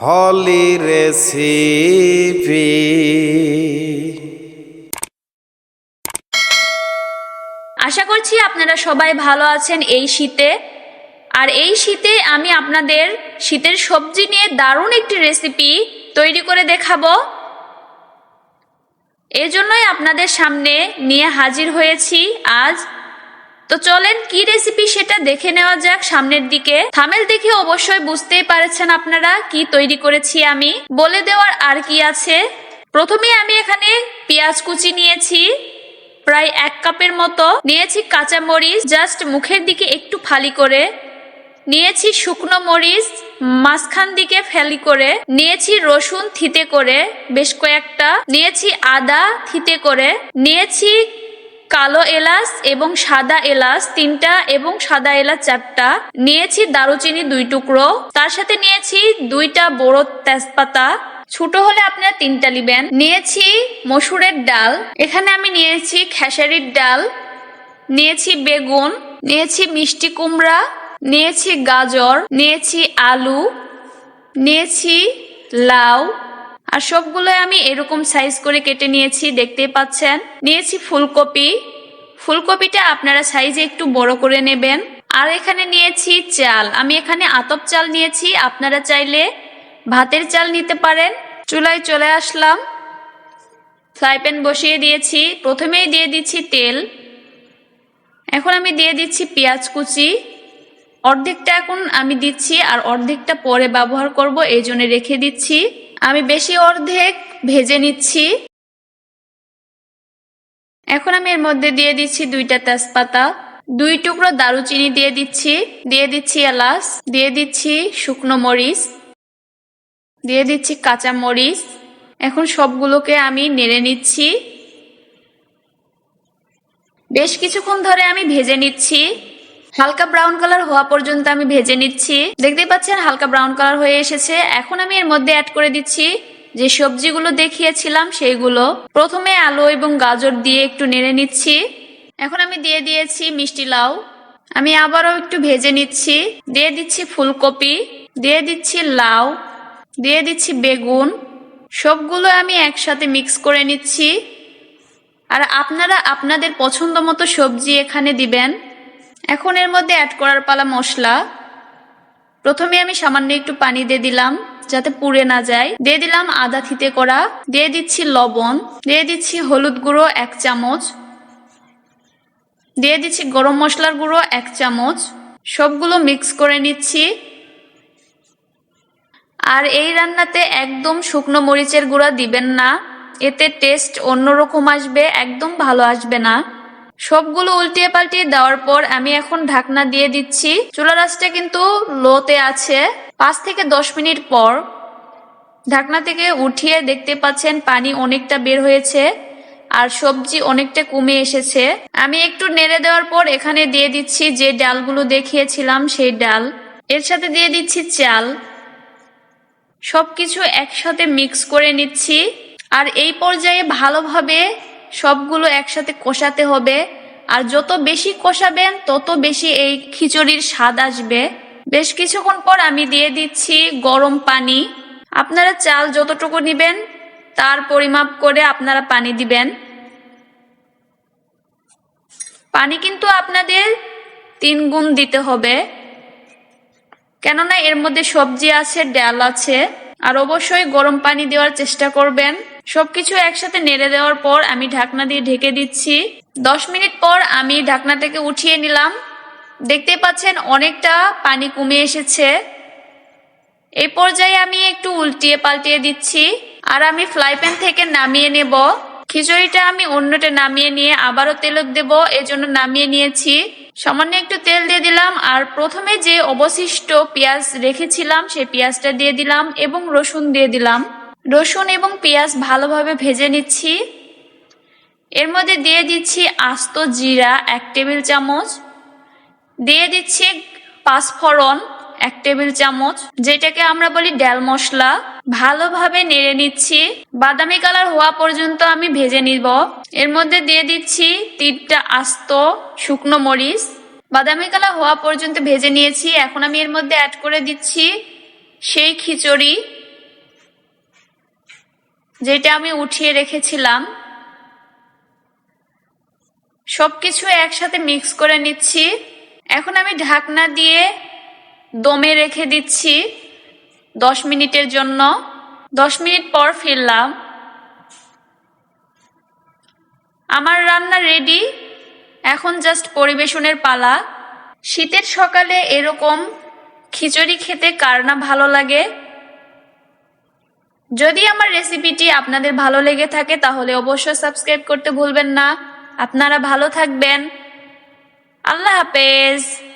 হলি recipe. আশা করছি আপনারা সবাই ভালো আছেন এই শীতে। আর এই শীতে আমি আপনাদের শীতের সবজি নিয়ে দারুণ একটি রেসিপি তৈরি করে দেখাবো। এই জন্যই আপনাদের সামনে নিয়ে হাজির হয়েছি আজ। তো চলেন, কি রেসিপি সেটা দেখে নেওয়া যাক সামনের দিকে। থামেল দেখে অবশ্যই বুঝতেই পারছেন আপনারা কি তৈরি করেছি আমি। বলে দেওয়ার আর কি আছে? প্রথমে আমি এখানে পেঁয়াজ কুচি নিয়েছি, প্রায় এক কাপের মতো। নিয়েছি কাঁচা মরিচ, জাস্ট মুখের দিকে একটু ফালি করে। নিয়েছি শুকনো মরিচ, মাঝখান দিকে ফেলি করে। নিয়েছি রসুন থিতে করে, বেশ কয়েকটা। নিয়েছি আদা থিতে করে। নিয়েছি কালো এলাচ এবং সাদা এলাচ তিনটা এবং সাদা এলাচ চারটা। নিয়েছি দারুচিনি দুই টুকরো। তার সাথে নিয়েছি দুইটা বড় তেজপাতা। ছোট হলে আপনারা তিনটা নিবেন। নিয়েছি মসুরের ডাল। এখানে আমি নিয়েছি খেসারির ডাল। নিয়েছি বেগুন। নিয়েছি মিষ্টি কুমড়া। নিয়েছি গাজর। নিয়েছি আলু। নিয়েছি লাউ। আর সবগুলো আমি এরকম সাইজ করে কেটে নিয়েছি দেখতে পাচ্ছেন। নিয়েছি ফুলকপি। ফুলকপিটা আপনারা সাইজে একটু বড় করে নেবেন। আর এখানে নিয়েছি চাল। আমি এখানে আতপ চাল নিয়েছি। আপনারা চাইলে ভাতের চাল নিতে পারেন। চুলায় চলে আসলাম। ফ্রাই প্যান বসিয়ে দিয়েছি। প্রথমেই দিয়ে দিচ্ছি তেল। এখন আমি দিয়ে দিচ্ছি পেঁয়াজ কুচি। অর্ধেকটা এখন আমি দিচ্ছি আর অর্ধেকটা পরে ব্যবহার করব, এই রেখে দিচ্ছি। আমি বেশি অর্ধেক ভেজে নিচ্ছি। এখন আমি এর মধ্যে দিয়ে দিচ্ছি দুইটা তেজপাতা, দুই টুকরো দারুচিনি দিয়ে দিচ্ছি দিয়ে দিচ্ছি এলাচ, দিয়ে দিচ্ছি শুকনো মরিচ, দিয়ে দিচ্ছি কাঁচা মরিচ। এখন সবগুলোকে আমি নেড়ে নিচ্ছি। বেশ কিছুক্ষণ ধরে আমি ভেজে নিচ্ছি। হালকা ব্রাউন কালার হওয়া পর্যন্ত আমি ভেজে নিচ্ছি। দেখতে পাচ্ছেন, হালকা ব্রাউন কালার হয়ে এসেছে। এখন আমি এর মধ্যে অ্যাড করে দিচ্ছি যে সবজিগুলো দেখিয়েছিলাম, সেইগুলো। প্রথমে আলু এবং গাজর দিয়ে একটু নেড়ে নিচ্ছি। এখন আমি দিয়ে দিয়েছি মিষ্টি লাউ। আমি আবারও একটু ভেজে নিচ্ছি। দিয়ে দিচ্ছি ফুলকপি, দিয়ে দিচ্ছি লাউ, দিয়ে দিচ্ছি বেগুন। সবগুলো আমি একসাথে মিক্স করে নিচ্ছি। আর আপনারা আপনাদের পছন্দ মতো সবজি এখানে দিবেন। এখন এর মধ্যে অ্যাড করার পালা মশলা। প্রথমে আমি সামান্য একটু পানি দিয়ে দিলাম, যাতে পুড়ে না যায়। দিয়ে দিলাম আদা থিতে করা। দিয়ে দিচ্ছি লবণ। দিয়ে দিচ্ছি হলুদ গুঁড়ো এক চামচ। দিয়ে দিচ্ছি গরম মশলার গুঁড়ো এক চামচ। সবগুলো মিক্স করে নিচ্ছি। আর এই রান্নাতে একদম শুকনো মরিচের গুঁড়া দিবেন না। এতে টেস্ট অন্যরকম আসবে, একদম ভালো আসবে না। সবগুলো উল্টিয়ে পাল্টিয়ে দেওয়ার পর আমি এখন ঢাকনা দিয়ে দিচ্ছি। চুলা রাসটা কিন্তু লোতে আছে। পাঁচ থেকে দশ মিনিট পর ঢাকনা থেকে উঠিয়ে দেখতে পাচ্ছেন পানি অনেকটা বের হয়েছে আর সবজি অনেকটা কমে এসেছে। আমি একটু নেড়ে দেওয়ার পর এখানে দিয়ে দিচ্ছি যে ডালগুলো দেখিয়েছিলাম, সেই ডাল। এর সাথে দিয়ে দিচ্ছি চাল। সবকিছু একসাথে মিক্স করে নিচ্ছি। আর এই পর্যায়ে ভালোভাবে সবগুলো একসাথে কষাতে হবে। আর যত বেশি কষাবেন, তত বেশি এই খিচুড়ির স্বাদ আসবে। বেশ কিছুক্ষণ পর আমি দিয়ে দিচ্ছি গরম পানি। আপনারা চাল যতটুকু নেবেন, তার পরিমাপ করে আপনারা পানি দিবেন। পানি কিন্তু আপনাদের তিন গুণ দিতে হবে। কেননা এর মধ্যে সবজি আছে, ডাল আছে। আর অবশ্যই গরম পানি দেওয়ার চেষ্টা করবেন। সবকিছু একসাথে নেড়ে দেওয়ার পর আমি ঢাকনা দিয়ে ঢেকে দিচ্ছি। দশ মিনিট পর আমি ঢাকনাটাকে উঠিয়ে নিলাম। দেখতে পাচ্ছেন অনেকটা পানি কমে এসেছে। এই পর্যায়ে আমি একটু উল্টিয়ে পাল্টিয়ে দিচ্ছি আর আমি ফ্রাই প্যান থেকে নামিয়ে নেব। খিচুড়িটা আমি অন্যটা নামিয়ে নিয়ে আবারও তেলত দেব, এজন্য নামিয়ে নিয়েছি। সামান্য একটু তেল দিয়ে দিলাম আর প্রথমে যে অবশিষ্ট পেঁয়াজ রেখেছিলাম সেই পেঁয়াজটা দিয়ে দিলাম এবং রসুন দিয়ে দিলাম। রসুন এবং পেঁয়াজ ভালোভাবে ভেজে নিচ্ছি। এর মধ্যে দিয়ে দিচ্ছি আস্ত জিরা এক টেবিল চামচ। দিয়ে দিচ্ছি পাঁচফোড়ন এক টেবিল চামচ, যেটাকে আমরা বলি ডাল মশলা। ভালোভাবে নেড়ে নিচ্ছি। বাদামি কালার হওয়া পর্যন্ত আমি ভেজে নিব। এর মধ্যে দিয়ে দিচ্ছি তিনটা আস্ত শুকনো মরিচ। বাদামি কালার হওয়া পর্যন্ত ভেজে নিয়েছি। এখন আমি এর মধ্যে অ্যাড করে দিচ্ছি সেই খিচুড়ি। যেটা আমি উঠিয়ে রেখেছিলাম, সবকিছু একসাথে মিক্স করে নিচ্ছি। এখন আমি ঢাকনা দিয়ে দমে রেখে দিচ্ছি দশ মিনিটের জন্য। দশ মিনিট পর ফিরলাম। আমার রান্না রেডি এখন জাস্ট পরিবেশনের পালা। শীতের সকালে এরকম খিচুড়ি খেতে কার না ভালো লাগে? যদি আমার রেসিপিটি আপনাদের ভালো লেগে থাকে, তাহলে অবশ্যই সাবস্ক্রাইব করতে ভুলবেন না। আপনারা ভালো থাকবেন। আল্লাহ হাফেজ।